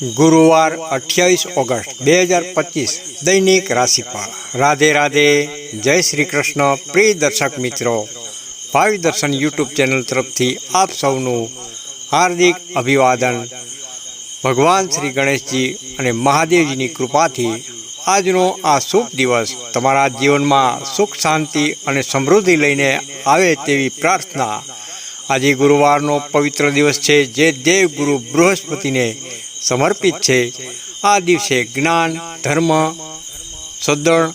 ગુરુવાર અઠ્યાવીસ ઓગસ્ટ બે હજાર પચીસ, દૈનિક રાશિફળ. રાધે રાધે, જય શ્રી કૃષ્ણ. પ્રિય દર્શક મિત્રો, ભાવિ દર્શન યુટ્યુબ ચેનલ તરફથી આપ સૌનું હાર્દિક અભિવાદન. ભગવાન શ્રી ગણેશજી અને મહાદેવજીની કૃપાથી આજનો આ શુભ દિવસ તમારા જીવનમાં સુખ, શાંતિ અને સમૃદ્ધિ લઈને આવે તેવી પ્રાર્થના. આજે ગુરુવારનો પવિત્ર દિવસ છે, જે દેવગુરુ બૃહસ્પતિને સમર્પિત છે. આ દિવસે જ્ઞાન, ધર્મ સદણ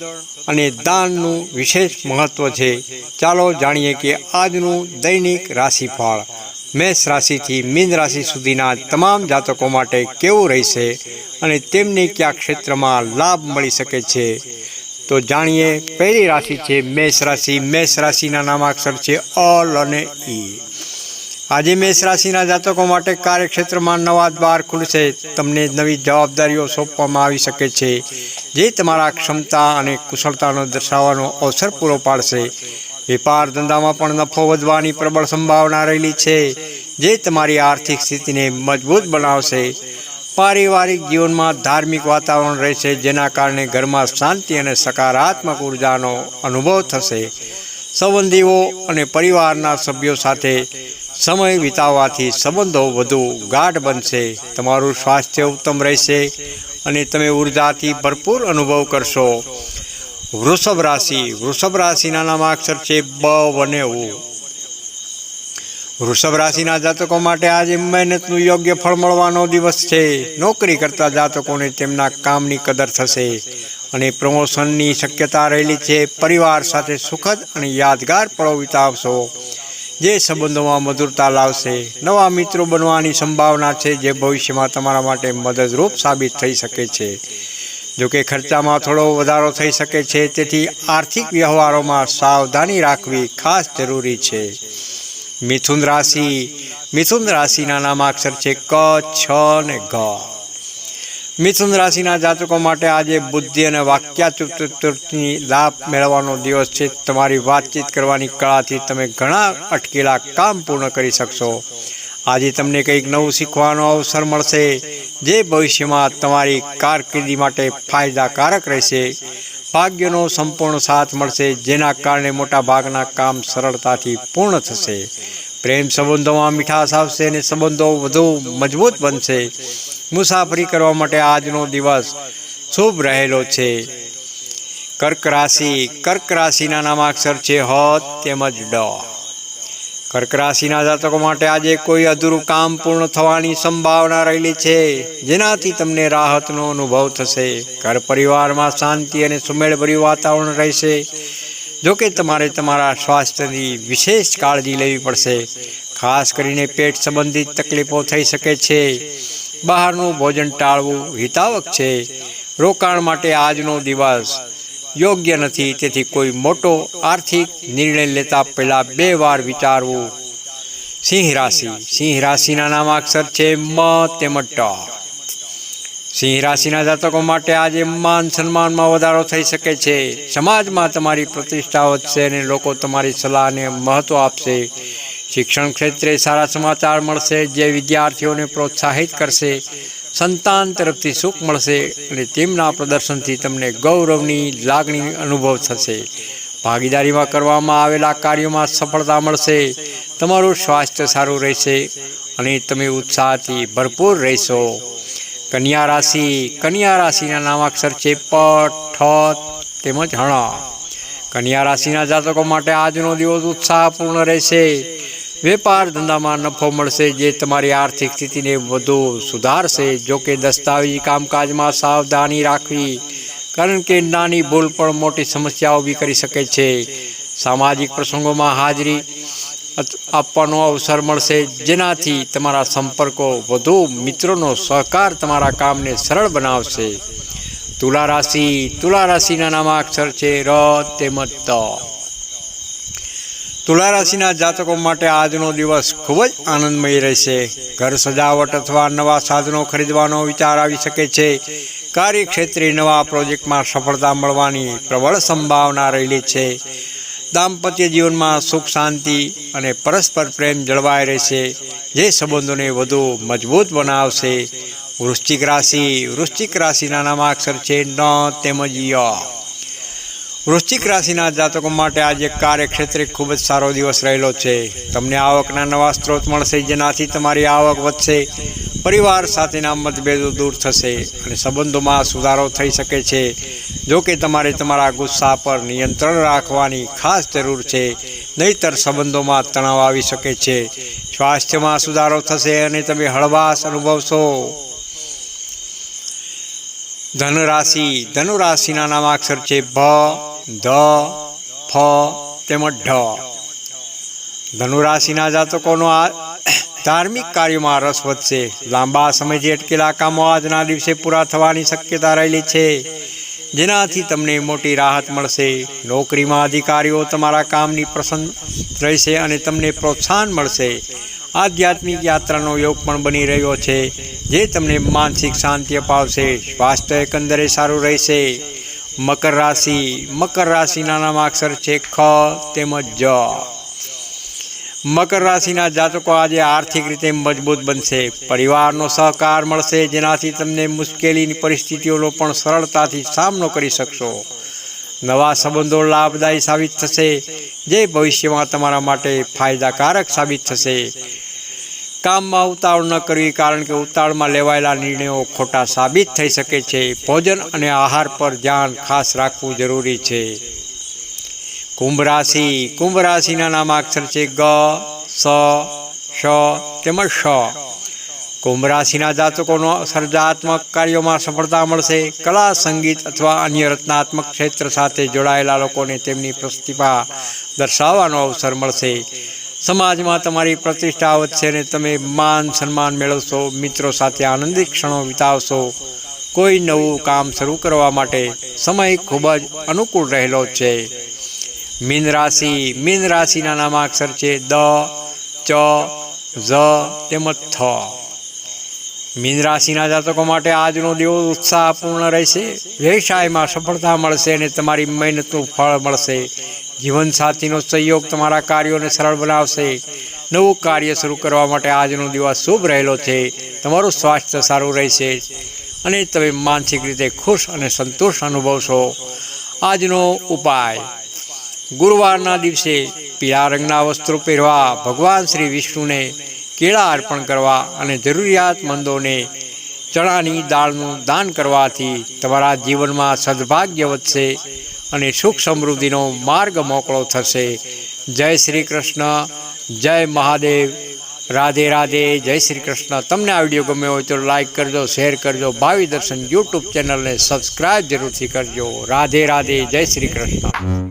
અને દાનનું વિશેષ મહત્વ છે. ચાલો જાણીએ કે આજનું દૈનિક રાશિફળ મેષ રાશિથી મીન રાશિ સુધીના તમામ જાતકો માટે કેવું રહેશે અને તેમને કયા ક્ષેત્રમાં લાભ મળી શકે છે? તો જાણીએ, પહેલી રાશિ છે મેષ રાશિ. મેષ રાશિના નામાક્ષર છે અલ અને ઈ. આજે મેષ રાશિના જાતકો માટે કાર્યક્ષેત્રમાં નવા દ્વાર ખુલશે. તમને નવી જવાબદારીઓ સોંપવામાં આવી શકે છે, જે તમારા ક્ષમતા અને કુશળતાનો દર્શાવવાનો અવસર પૂરો પાડશે. વેપાર ધંધામાં પણ નફો વધવાની પ્રબળ સંભાવના રહેલી છે, જે તમારી આર્થિક સ્થિતિને મજબૂત બનાવશે. પારિવારિક જીવનમાં ધાર્મિક વાતાવરણ રહેશે, જેના કારણે ઘરમાં શાંતિ અને સકારાત્મક ઉર્જાનો અનુભવ થશે. સંબંધીઓ અને પરિવારના સભ્યો સાથે સમય વિતાવવાથી સંબંધો વધુ ગાઢ બનશે, તમારું સ્વાસ્થ્ય ઉત્તમ રહેશે અને તમે ઉર્જાથી ભરપૂર અનુભવ કરશો. વૃષભ રાશિ, વૃષભ રાશિના નામાક્ષર છે બ અને વૃષભ રાશિના જાતકો માટે આજે મહેનતનું યોગ્ય ફળ મળવાનો દિવસ છે. નોકરી કરતા જાતકોને તેમના કામની કદર થશે અને પ્રમોશનની શક્યતા રહેલી છે. પરિવાર સાથે સુખદ અને યાદગાર પળો વિતાવશો. જે સંબંધોમાં મધુરતા લાવશે, નવા મિત્રો બનવાની સંભાવના છે જે ભવિષ્યમાં તમારા માટે મદદરૂપ સાબિત થઈ શકે છે. જોકે ખર્ચામાં થોડો વધારો થઈ શકે છે, તેથી આર્થિક વ્યવહારોમાં સાવધાની રાખવી ખાસ જરૂરી છે. મિથુન રાશિ, મિથુન રાશિના નામાક્ષર છે ક, છ ને ગ મિથુન રાશિના જાતકો માટે આજે બુદ્ધિ અને વાક્યાચતુર્ની લાભ મેળવવાનો દિવસ છે. તમારી વાતચીત કરવાની કળાથી તમે ઘણા અટકેલા કામ પૂર્ણ કરી શકશો. આજે તમને કંઈક નવું શીખવાનો અવસર મળશે, જે ભવિષ્યમાં તમારી કારકિર્દી માટે ફાયદાકારક રહેશે. ભાગ્યનો સંપૂર્ણ સાથ મળશે, જેના કારણે મોટા ભાગના કામ સરળતાથી પૂર્ણ થશે. પ્રેમ સંબંધોમાં મીઠાશ આવશે અને સંબંધો વધુ મજબૂત બનશે. મુસાફરી કરવા માટે આજનો દિવસ શુભ રહેલો છે. કર્ક રાશિ, કર્ક રાશિના નામાક્ષર છે હ તેમજ ડ. કર્ક રાશિના જાતકો માટે આજે કોઈ અધૂરું કામ પૂર્ણ થવાની સંભાવના રહેલી છે. જેનાથી તમને રાહતનો અનુભવ થશે. ઘર પરિવારમાં શાંતિ અને સુમેળભર્યું વાતાવરણ રહેશે. જોકે તમારે તમારા સ્વાસ્થ્યની વિશેષ કાળજી લેવી પડશે. ખાસ કરીને પેટ સંબંધિત તકલીફો થઈ શકે છે. બહારનું ભોજન ટાળવું હિતાવક છે. રોકાણ માટે આજનો દિવસ યોગ્ય નથી. તેથી કોઈ મોટો આર્થિક નિર્ણય લેતા પહેલાં બે વાર વિચારવું. સિંહ રાશિ. સિંહ રાશિના નામાક્ષર છે મ તેમજ ટ. સિંહ રાશિના જાતકો માટે આજે માન સન્માનમાં વધારો થઈ શકે છે. સમાજમાં તમારી પ્રતિષ્ઠા વધશે અને લોકો તમારી સલાહને મહત્ત્વ આપશે. શિક્ષણ ક્ષેત્રે સારા સમાચાર મળશે જે વિદ્યાર્થીઓને પ્રોત્સાહિત કરશે, સંતાન તરફથી સુખ મળશે અને તેમના પ્રદર્શનથી તમને ગૌરવની લાગણી અનુભવ થશે. ભાગીદારીમાં કરવામાં આવેલા કાર્યોમાં સફળતા મળશે, તમારું સ્વાસ્થ્ય સારું રહેશે અને તમે ઉત્સાહથી ભરપૂર રહેશો. કન્યા રાશિ, કન્યા રાશિના નામાક્ષર છે પટ ઠ તેમજ હણ. કન્યા રાશિના જાતકો માટે આજનો દિવસ ઉત્સાહપૂર્ણ રહેશે. વેપાર ધંધામાં નફો મળશે, જે તમારી આર્થિક સ્થિતિને વધુ સુધારશે. જોકે દસ્તાવેજી કામકાજમાં સાવધાની રાખવી, કારણ કે નાની ભૂલ પણ મોટી સમસ્યા ઊભી કરી શકે છે. સામાજિક પ્રસંગોમાં હાજરી આપવાનો અવસર મળશે, જેનાથી તમારા સંપર્કો વધુ મિત્રોનો સહકાર તમારા કામને સરળ બનાવશે. તુલા રાશિ, તુલા રાશિના નામાક્ષર છે, ર, તેમજ ત. તુલા રાશિના જાતકો માટે આજનો દિવસ ખૂબ જ આનંદમય રહેશે. ઘર સજાવટ અથવા નવા સાધનો ખરીદવાનો વિચાર આવી શકે છે. કાર્યક્ષેત્રે નવા પ્રોજેક્ટમાં સફળતા મળવાની પ્રબળ સંભાવના રહેલી છે. દાંપત્ય જીવનમાં સુખ, શાંતિ અને પરસ્પર પ્રેમ જળવાઈ રહેશે. જે સંબંધોને વધુ મજબૂત બનાવશે. વૃશ્ચિક રાશિ, વૃશ્ચિક રાશિના નામાક્ષર છે ન, તેમજ ય. વૃશ્ચિક રાશિના જાતકો માટે આજે કાર્યક્ષેત્રે ખૂબ જ સારો દિવસ રહેલો છે. તમને આવકના નવા સ્ત્રોત મળશે, જેનાથી તમારી આવક વધશે, પરિવાર સાથેના મતભેદો દૂર થશે અને સંબંધોમાં સુધારો થઈ શકે છે. જો કે તમારે તમારા ગુસ્સા પર નિયંત્રણ રાખવાની ખાસ જરૂર છે, નહીતર સંબંધોમાં તણાવ આવી શકે છે. સ્વાસ્થ્યમાં સુધારો થશે અને તમે હળવાશ અનુભવશો. ધનરાશિ ધનુરાશિના નામાક્ષર છે, ભ ધ, ફ, તેમજ ઢ. ધનુરાશિના જાતકોનો આ ધાર્મિક કાર્યોમાં રસ વધશે. લાંબા સમયથી અટકેલા કામો આજના દિવસે પૂરા થવાની શક્યતા રહેલી છે. જેનાથી તમને મોટી રાહત મળશે. નોકરીમાં અધિકારીઓ તમારા કામની પ્રસન્ન રહેશે અને તમને પ્રોત્સાહન મળશે. આધ્યાત્મિક યાત્રાનો યોગ પણ બની રહ્યો છે, જે તમને માનસિક શાંતિ અપાવશે. સ્વાસ્થ્ય એકંદરે સારું રહેશે. મકર રાશિ. મકર રાશિના નામાક્ષર છે ખ તેમજ જ. મકર રાશિના જાતકો આજે આર્થિક રીતે મજબૂત બનશે. પરિવારનો સહકાર મળશે, જેનાથી તમને મુશ્કેલીની પરિસ્થિતિઓનો પણ સરળતાથી સામનો કરી શકશો. નવા સંબંધો લાભદાયી સાબિત થશે. જે ભવિષ્યમાં તમારા માટે ફાયદાકારક સાબિત થશે. કામમાં ઉતાવળ ન કરવી કારણ કે ઉતાવળમાં લેવાયેલા નિર્ણયો ખોટા સાબિત થઈ શકે છે. ભોજન અને આહાર પર ધ્યાન ખાસ રાખવું જરૂરી છે. કુંભ રાશિ. કુંભ રાશિના નામાક્ષર છે ગ, સ શ તેમજ શ કુંભ રાશિના જાતકોનો સર્જાત્મક કાર્યોમાં સફળતા મળશે. કલા, સંગીત અથવા અન્ય રચનાત્મક ક્ષેત્ર સાથે જોડાયેલા લોકોને તેમની પ્રતિભા દર્શાવવાનો અવસર મળશે. સમાજમાં તમારી પ્રતિષ્ઠા વધશે ને તમે માન સન્માન મેળવશો, મિત્રો સાથે આનંદિત ક્ષણો વિતાવશો. કોઈ નવું કામ શરૂ કરવા માટે સમય ખૂબ જ અનુકૂળ રહેલો છે. મીન રાશિ, મીન રાશિના નામાક્ષર છે દ, ચ, ઝ, તેમજ થ. મીન રાશિના જાતકો માટે આજનો દિવસ ઉત્સાહપૂર્ણ રહેશે. વ્યવસાયમાં સફળતા મળશે અને તમારી મહેનતનું ફળ મળશે. જીવનસાથીનો સહયોગ તમારા કાર્યોને સરળ બનાવશે. નવું કાર્ય શરૂ કરવા માટે આજનો દિવસ શુભ રહેલો છે. તમારું સ્વાસ્થ્ય સારું રહેશે. અને તમે માનસિક રીતે ખુશ અને સંતોષ અનુભવશો. આજનો ઉપાય. ગુરુવારના દિવસે પીળા રંગના વસ્ત્રો પહેરવા, ભગવાન શ્રી વિષ્ણુને કેળા અર્પણ કરવા અને જરૂરિયાતમંદોને ચણાની દાળનું દાન કરવાથી તમારા જીવનમાં સદભાગ્ય વધશે. અને સુખ સમૃદ્ધિનો માર્ગ મોકળો થશે. જય શ્રી કૃષ્ણ. જય મહાદેવ. રાધે રાધે. જય શ્રી કૃષ્ણ. તમને આ વીડિયો ગમ્યો હોય તો લાઈક કરજો, શેર કરજો, ભાવિ દર્શન યુટ્યુબ ચેનલને સબસ્ક્રાઈબ જરૂરથી કરજો. રાધે રાધે. જય શ્રી કૃષ્ણ.